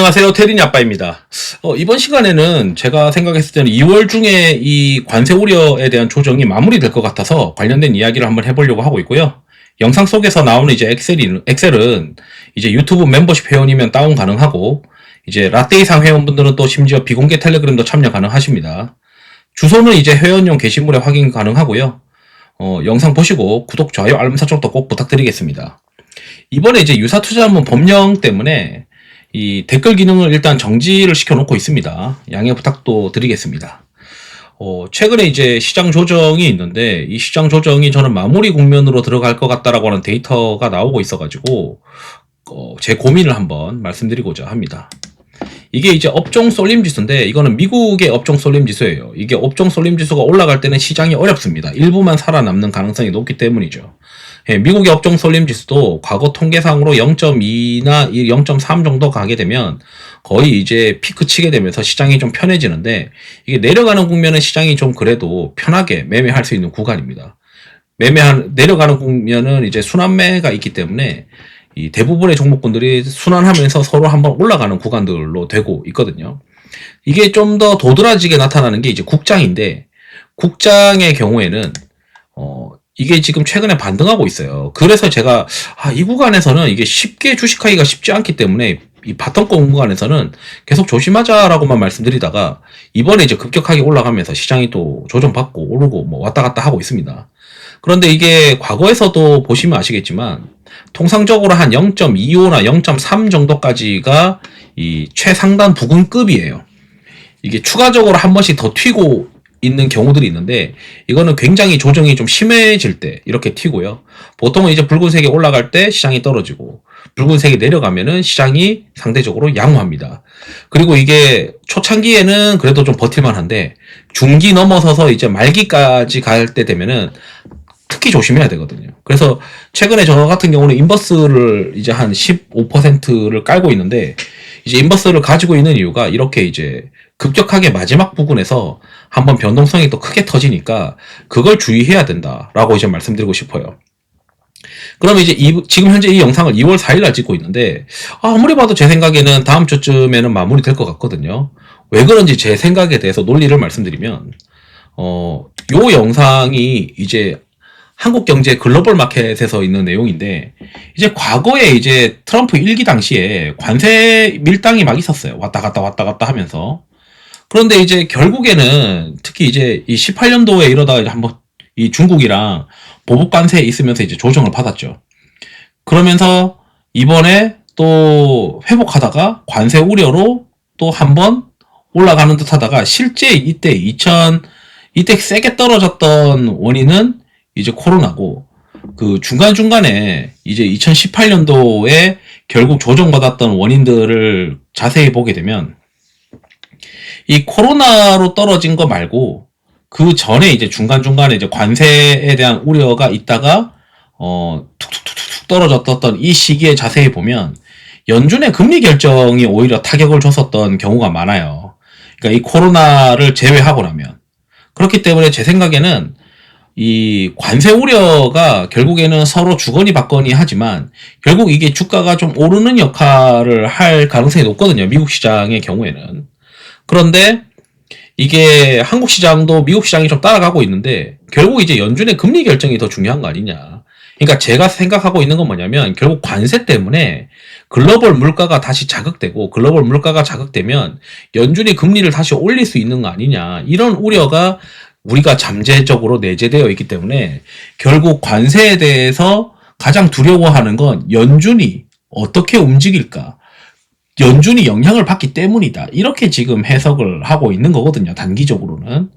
안녕하세요. 테린이 아빠입니다. 어, 이번 시간에는 제가 생각했을 때는 2월 중에 이 관세 우려에 대한 조정이 마무리될 것 같아서 관련된 이야기를 한번 해보려고 하고 있고요. 영상 속에서 나오는 이제 엑셀이, 엑셀은 이제 유튜브 멤버십 회원이면 다운 가능하고 이제 라떼 이상 회원분들은 또 심지어 비공개 텔레그램도 참여 가능하십니다. 주소는 이제 회원용 게시물에 확인 가능하고요. 어, 영상 보시고 구독, 좋아요, 알림 설정도 꼭 부탁드리겠습니다. 이번에 이제 유사투자문 법령 때문에 이 댓글 기능을 일단 정지를 시켜놓고 있습니다. 양해 부탁도 드리겠습니다. 어, 최근에 이제 시장 조정이 있는데 이 시장 조정이 저는 마무리 국면으로 들어갈 것 같다라고 하는 데이터가 나오고 있어가지고 어, 제 고민을 한번 말씀드리고자 합니다. 이게 이제 업종 쏠림 지수인데 이거는 미국의 업종 쏠림 지수예요. 이게 업종 쏠림 지수가 올라갈 때는 시장이 어렵습니다. 일부만 살아남는 가능성이 높기 때문이죠. 예, 미국의 업종 쏠림 지수도 과거 통계상으로 0.2나 0.3 정도 가게 되면 거의 이제 피크 치게 되면서 시장이 좀 편해지는데 이게 내려가는 국면은 시장이 좀 그래도 편하게 매매할 수 있는 구간입니다. 매매한 내려가는 국면은 이제 순환매가 있기 때문에 이 대부분의 종목군들이 순환하면서 서로 한번 올라가는 구간들로 되고 있거든요. 이게 좀 더 도드라지게 나타나는 게 이제 국장인데 국장의 경우에는 어 이게 지금 최근에 반등하고 있어요. 그래서 제가 아, 이 구간에서는 이게 쉽게 주식하기가 쉽지 않기 때문에 이 바텀권 구간에서는 계속 조심하자라고만 말씀드리다가 이번에 이제 급격하게 올라가면서 시장이 또 조정받고 오르고 뭐 왔다 갔다 하고 있습니다. 그런데 이게 과거에서도 보시면 아시겠지만 통상적으로 한 0.25나 0.3 정도까지가 이 최상단 부근급이에요. 이게 추가적으로 한 번씩 더 튀고 있는 경우들이 있는데 이거는 굉장히 조정이 좀 심해질 때 이렇게 튀고요. 보통은 이제 붉은색이 올라갈 때 시장이 떨어지고 붉은색이 내려가면은 시장이 상대적으로 양호합니다. 그리고 이게 초창기에는 그래도 좀 버틸만 한데 중기 넘어서서 이제 말기까지 갈 때 되면은 특히 조심해야 되거든요. 그래서 최근에 저 같은 경우는 인버스를 이제 한 15%를 깔고 있는데 이제 인버스를 가지고 있는 이유가 이렇게 이제 급격하게 마지막 부분에서 한번 변동성이 또 크게 터지니까 그걸 주의해야 된다라고 이제 말씀드리고 싶어요. 그러면 이제 이, 지금 현재 이 영상을 2월 4일 날 찍고 있는데 아무리 봐도 제 생각에는 다음 주쯤에는 마무리 될 것 같거든요. 왜 그런지 제 생각에 대해서 논리를 말씀드리면 어, 요 영상이 이제 한국 경제 글로벌 마켓에서 있는 내용인데 이제 과거에 이제 트럼프 일기 당시에 관세 밀당이 막 있었어요. 왔다 갔다 왔다 갔다 하면서 그런데 이제 결국에는 특히 이제 이 18년도에 이러다가 이제 한번 이 중국이랑 보복 관세에 있으면서 이제 조정을 받았죠. 그러면서 이번에 또 회복하다가 관세 우려로 또 한번 올라가는 듯 하다가 실제 이때 2000 이때 세게 떨어졌던 원인은 이제 코로나고 그 중간중간에 이제 2018년도에 결국 조정받았던 원인들을 자세히 보게 되면 이 코로나로 떨어진 거 말고 그 전에 이제 중간중간에 이제 관세에 대한 우려가 있다가 어 툭툭툭툭 떨어졌던 이 시기에 자세히 보면 연준의 금리 결정이 오히려 타격을 줬었던 경우가 많아요. 그러니까 이 코로나를 제외하고 나면 그렇기 때문에 제 생각에는 이 관세 우려가 결국에는 서로 주거니 받거니 하지만 결국 이게 주가가 좀 오르는 역할을 할 가능성이 높거든요. 미국 시장의 경우에는. 그런데 이게 한국 시장도 미국 시장이 좀 따라가고 있는데 결국 이제 연준의 금리 결정이 더 중요한 거 아니냐. 그러니까 제가 생각하고 있는 건 뭐냐면 결국 관세 때문에 글로벌 물가가 다시 자극되고 글로벌 물가가 자극되면 연준이 금리를 다시 올릴 수 있는 거 아니냐. 이런 우려가 우리가 잠재적으로 내재되어 있기 때문에 결국 관세에 대해서 가장 두려워하는 건 연준이 어떻게 움직일까. 연준이 영향을 받기 때문이다. 이렇게 지금 해석을 하고 있는 거거든요. 단기적으로는.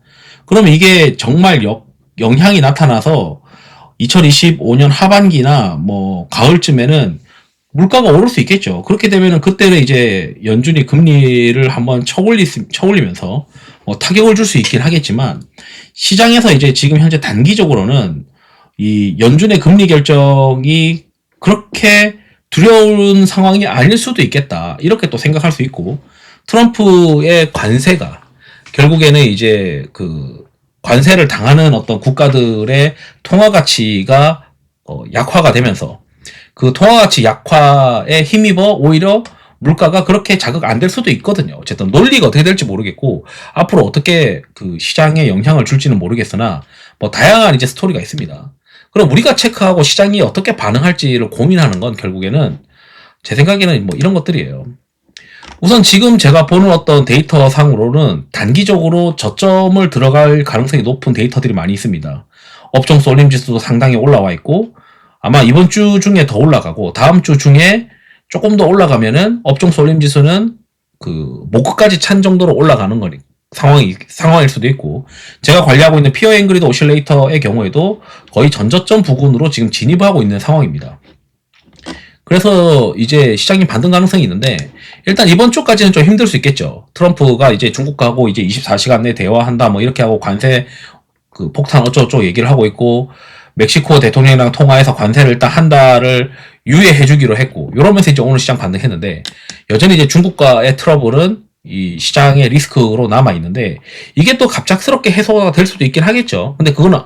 그러면 이게 정말 역, 영향이 나타나서 2025년 하반기나 뭐 가을쯤에는 물가가 오를 수 있겠죠. 그렇게 되면은 그때는 이제 연준이 금리를 한번 쳐올리, 쳐올리면서 뭐 타격을 줄 수 있긴 하겠지만 시장에서 이제 지금 현재 단기적으로는 이 연준의 금리 결정이 그렇게 두려운 상황이 아닐 수도 있겠다. 이렇게 또 생각할 수 있고, 트럼프의 관세가 결국에는 이제 그 관세를 당하는 어떤 국가들의 통화 가치가 어 약화가 되면서 그 통화 가치 약화에 힘입어 오히려 물가가 그렇게 자극 안 될 수도 있거든요. 어쨌든 논리가 어떻게 될지 모르겠고 앞으로 어떻게 그 시장에 영향을 줄지는 모르겠으나 뭐 다양한 이제 스토리가 있습니다. 그럼 우리가 체크하고 시장이 어떻게 반응할지를 고민하는 건 결국에는 제 생각에는 뭐 이런 것들이에요. 우선 지금 제가 보는 어떤 데이터 상으로는 단기적으로 저점을 들어갈 가능성이 높은 데이터들이 많이 있습니다. 업종 쏠림 지수도 상당히 올라와 있고 아마 이번 주 중에 더 올라가고 다음 주 중에 조금 더 올라가면은 업종 쏠림 지수는 그 목끝까지 찬 정도로 올라가는 거니 상황이 상황일 수도 있고 제가 관리하고 있는 피어 앵그리드 오실레이터의 경우에도 거의 전저점 부근으로 지금 진입하고 있는 상황입니다. 그래서 이제 시장이 반등 가능성이 있는데 일단 이번 주까지는 좀 힘들 수 있겠죠. 트럼프가 이제 중국하고 이제 24시간 내에 대화한다 뭐 이렇게 하고 관세 그 폭탄 어쩌고저쩌고 얘기를 하고 있고 멕시코 대통령이랑 통화해서 관세를 일단 한 달을 유예해 주기로 했고 이러면서 이제 오늘 시장 반등했는데 여전히 이제 중국과의 트러블은 이 시장의 리스크로 남아 있는데 이게 또 갑작스럽게 해소가 될 수도 있긴 하겠죠. 근데 그거는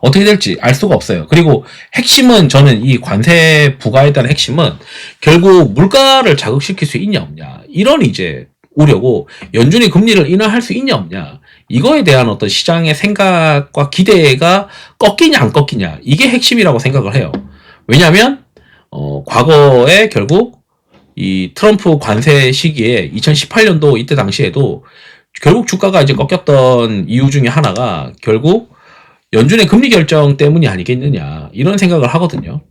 어떻게 될지 알 수가 없어요. 그리고 핵심은 저는 이 관세 부과에 따른 핵심은 결국 물가를 자극시킬 수 있냐 없냐 이런 이제 우려고 연준이 금리를 인하할 수 있냐 없냐 이거에 대한 어떤 시장의 생각과 기대가 꺾이냐 안 꺾이냐 이게 핵심이라고 생각을 해요. 왜냐하면 어, 과거에 결국 이 트럼프 관세 시기에 2018년도 이때 당시에도 결국 주가가 이제 꺾였던 이유 중에 하나가 결국 연준의 금리 결정 때문이 아니겠느냐 이런 생각을 하거든요.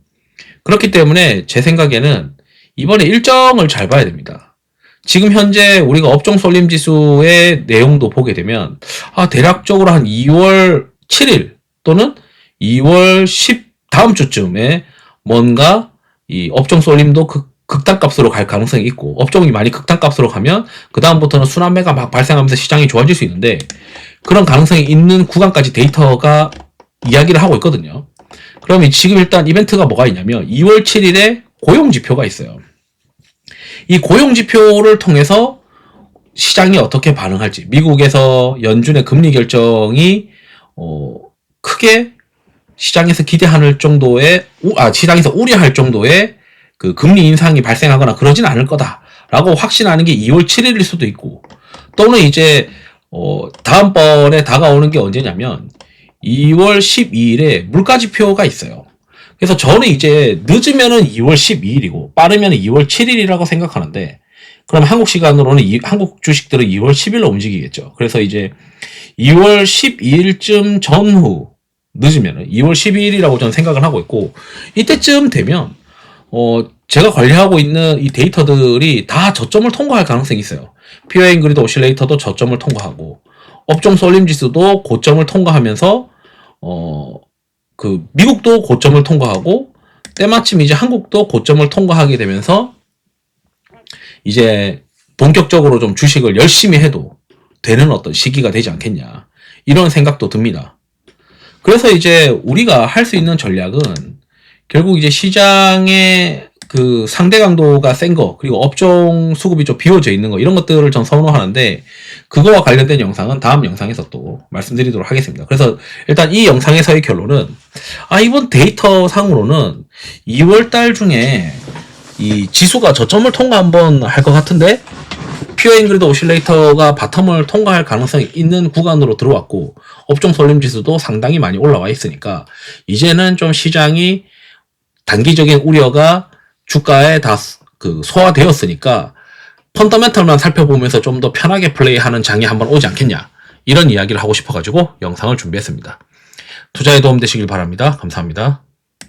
그렇기 때문에 제 생각에는 이번에 일정을 잘 봐야 됩니다. 지금 현재 우리가 업종 쏠림 지수의 내용도 보게 되면 아 대략적으로 한 2월 7일 또는 2월 10 다음 주쯤에 뭔가 이 업종 쏠림도 극, 극단값으로 갈 가능성이 있고 업종이 많이 극단값으로 가면 그 다음부터는 순환매가 막 발생하면서 시장이 좋아질 수 있는데 그런 가능성이 있는 구간까지 데이터가 이야기를 하고 있거든요. 그럼 지금 일단 이벤트가 뭐가 있냐면 2월 7일에 고용 지표가 있어요. 이 고용 지표를 통해서 시장이 어떻게 반응할지 미국에서 연준의 금리 결정이 어, 크게 시장에서 기대할 정도의 아 시장에서 우려할 정도의 그 금리 인상이 발생하거나 그러진 않을 거다라고 확신하는 게 2월 7일일 수도 있고 또는 이제 어 다음번에 다가오는 게 언제냐면 2월 12일에 물가 지표가 있어요. 그래서 저는 이제 늦으면은 2월 12일이고 빠르면 2월 7일이라고 생각하는데 그럼 한국 시간으로는 이, 한국 주식들은 2월 10일로 움직이겠죠. 그래서 이제 2월 12일쯤 전후 늦으면은 2월 12일이라고 저는 생각을 하고 있고 이때쯤 되면 어 제가 관리하고 있는 이 데이터들이 다 저점을 통과할 가능성이 있어요. 피어잉 그리드 오실레이터도 저점을 통과하고 업종 쏠림 지수도 고점을 통과하면서 어 그 미국도 고점을 통과하고 때마침 이제 한국도 고점을 통과하게 되면서 이제 본격적으로 좀 주식을 열심히 해도 되는 어떤 시기가 되지 않겠냐 이런 생각도 듭니다. 그래서 이제 우리가 할 수 있는 전략은 결국 이제 시장의 그 상대 강도가 센 거, 그리고 업종 수급이 좀 비워져 있는 거, 이런 것들을 전 선호하는데, 그거와 관련된 영상은 다음 영상에서 또 말씀드리도록 하겠습니다. 그래서 일단 이 영상에서의 결론은, 아, 이번 데이터 상으로는 2월 달 중에 이 지수가 저점을 통과 한번 할 것 같은데, 피어 잉그리드 오실레이터가 바텀을 통과할 가능성이 있는 구간으로 들어왔고, 업종 설림 지수도 상당히 많이 올라와 있으니까, 이제는 좀 시장이 단기적인 우려가 주가에 다 그 소화되었으니까 펀더멘털만 살펴보면서 좀 더 편하게 플레이하는 장이 한번 오지 않겠냐 이런 이야기를 하고 싶어가지고 영상을 준비했습니다. 투자에 도움 되시길 바랍니다. 감사합니다.